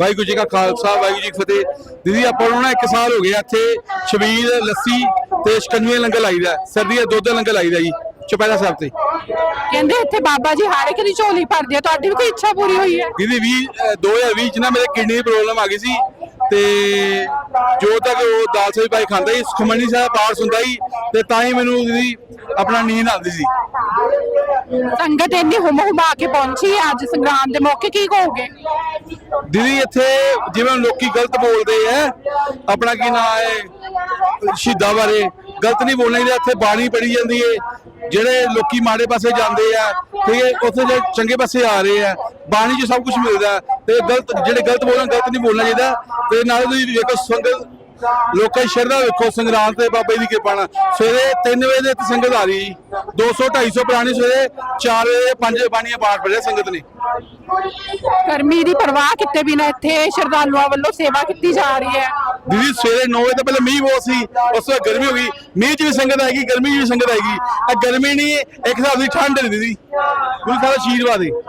ਵਾਹਿਗੁਰੂ ਜੀ ਕਾ ਖਾਲਸਾ ਵਾਹਿਗੁਰੂ ਜੀ ਕੀ ਫਤਿਹ। ਦੀਦੀ ਆਪਾਂ ਨੂੰ ਨਾ ਇੱਕ ਸਾਲ ਹੋ ਗਿਆ ਇੱਥੇ ਛਬੀਲ ਲੱਸੀ ਤੇ ਸ਼ਿਕੰਜਵੀ ਲੰਗਰ ਲਾਈਦਾ ਸਰਦੀ ਦਾ ਦੁੱਧ ਲੰਗਰ ਲਾਈਦਾ ਜੀ ਚੁਪਹਿਰਾ ਸਾਹਿਬ ਤੇ। ਕਹਿੰਦੇ ਇੱਥੇ ਬਾਬਾ ਜੀ ਹਰ ਇੱਕ ਦੀ ਝੋਲੀ ਭਰਦੇ ਆ ਤੁਹਾਡੀ ਵੀ ਕੋਈ ਇੱਛਾ ਪੂਰੀ ਹੋਈ ਹੈ? ਦੀਦੀ 20 ਅਹ 2020 ਚ ਨਾ ਮੇਰੇ ਕਿਡਨੀ ਦੀ ਪ੍ਰੋਬਲਮ ਆ ਗਈ ਸੀ ਤੇ ਜੋ ਤੱਕ ਉਹ ਦਾਲ ਸਬਜ਼ੀ ਪਾਈ ਖਾਂਦਾ ਸੀ ਸੁਖਮਨੀ ਸਾਹਿਬ ਪਾਠ ਸੁਣਦਾ ਸੀ ਤੇ ਤਾਂ ਹੀ ਮੈਨੂੰ ਦੀਦੀ ਆਪਣਾ ਨੀਂਦ ਆਉਂਦੀ ਸੀ। ਸੰਗਤ ਇੰਨੀ ਹੁਮ ਹੁਮਾ ਕੇ ਪਹੁੰਚੀ ਹੈ ਅੱਜ ਸੰਗਰਾਮ ਦੇ ਮੌਕੇ ਕੀ ਕਹੋਗੇ? ਦੀਦੀ, ਇੱਥੇ ਜਿਵੇਂ ਹੁਣ ਲੋਕੀ ਗਲਤ ਬੋਲਦੇ ਆ, ਆਪਣਾ ਕੀ ਨਾਂ ਹੈ? ਸ਼ਹੀਦਾਂ ਬਾਰੇ। ਗਲਤ ਨਹੀਂ ਬੋਲਣਾ ਚਾਹੀਦਾ, ਇੱਥੇ ਬਾਣੀ ਪੜੀ ਜਾਂਦੀ ਏ। ਜਿਹੜੇ ਲੋਕੀ ਮਾੜੇ ਪਾਸੇ ਜਾਂਦੇ ਆ, ਠੀਕ ਹੈ ਉੱਥੇ ਜੇ ਚੰਗੇ ਪਾਸੇ ਆ ਰਹੇ ਆ, ਬਾਣੀ 'ਚ ਸਭ ਕੁਝ ਮਿਲਦਾ। ਤੇ ਗਲਤ, ਜਿਹੜੇ ਗਲਤ ਬੋਲਣ, ਗਲਤ ਨਹੀਂ ਬੋਲਣਾ ਚਾਹੀਦਾ। ਤੇ ਨਾਲੇ ਤੁਸੀਂ ਵੇਖੋ ਸੰਗਤ ਲੋਕਾਂ ਦੀ ਸ਼ਰਧਾ ਵੇਖੋ ਸੰਗਰਾਮ ਤੇ ਬਾਬੇ ਦੀ ਕਿਰਪਾ ਨਾਲ। ਸਵੇਰੇ 3 ਵਜੇ ਦੇ ਸੰਗਤ ਆ ਰਹੀ 200 250 ਪੁਰਾਣੀ ਸਵੇਰੇ 4 ਵਜੇ 5 ਬਾਣੀਆਂ ਪਾਠ ਪੜਿਆ ਸੰਗਤ ਨੇ। ਗਰਮੀ ਦੀ ਪਰਵਾਹ ਕੀਤੇ ਬਿਨਾਂ ਇੱਥੇ ਸ਼ਰਧਾਲੂਆਂ ਵੱਲੋਂ ਸੇਵਾ ਕੀਤੀ ਜਾ ਰਹੀ ਹੈ। ਦੀਦੀ ਸਵੇਰੇ 9 ਵਜੇ ਤੋਂ ਪਹਿਲੇ ਮੀਂਹ ਬਹੁਤ ਸੀ ਉਸ ਤੋਂ ਗਰਮੀ ਹੋ ਗਈ। ਮੀਂਹ 'ਚ ਵੀ ਸੰਗਤ ਆਏਗੀ ਗਰਮੀ 'ਚ ਵੀ ਸੰਗਤ ਆਏਗੀ। ਇਹ ਗਰਮੀ ਨਹੀਂ ਇੱਕ ਹਿਸਾਬ ਦੀ ਠੰਡ ਹੈ ਦੀਦੀ। ਗੁਰੂ ਸਾਹਿਬ ਦਾ ਆਸ਼ੀਰਵਾਦ ਹੈ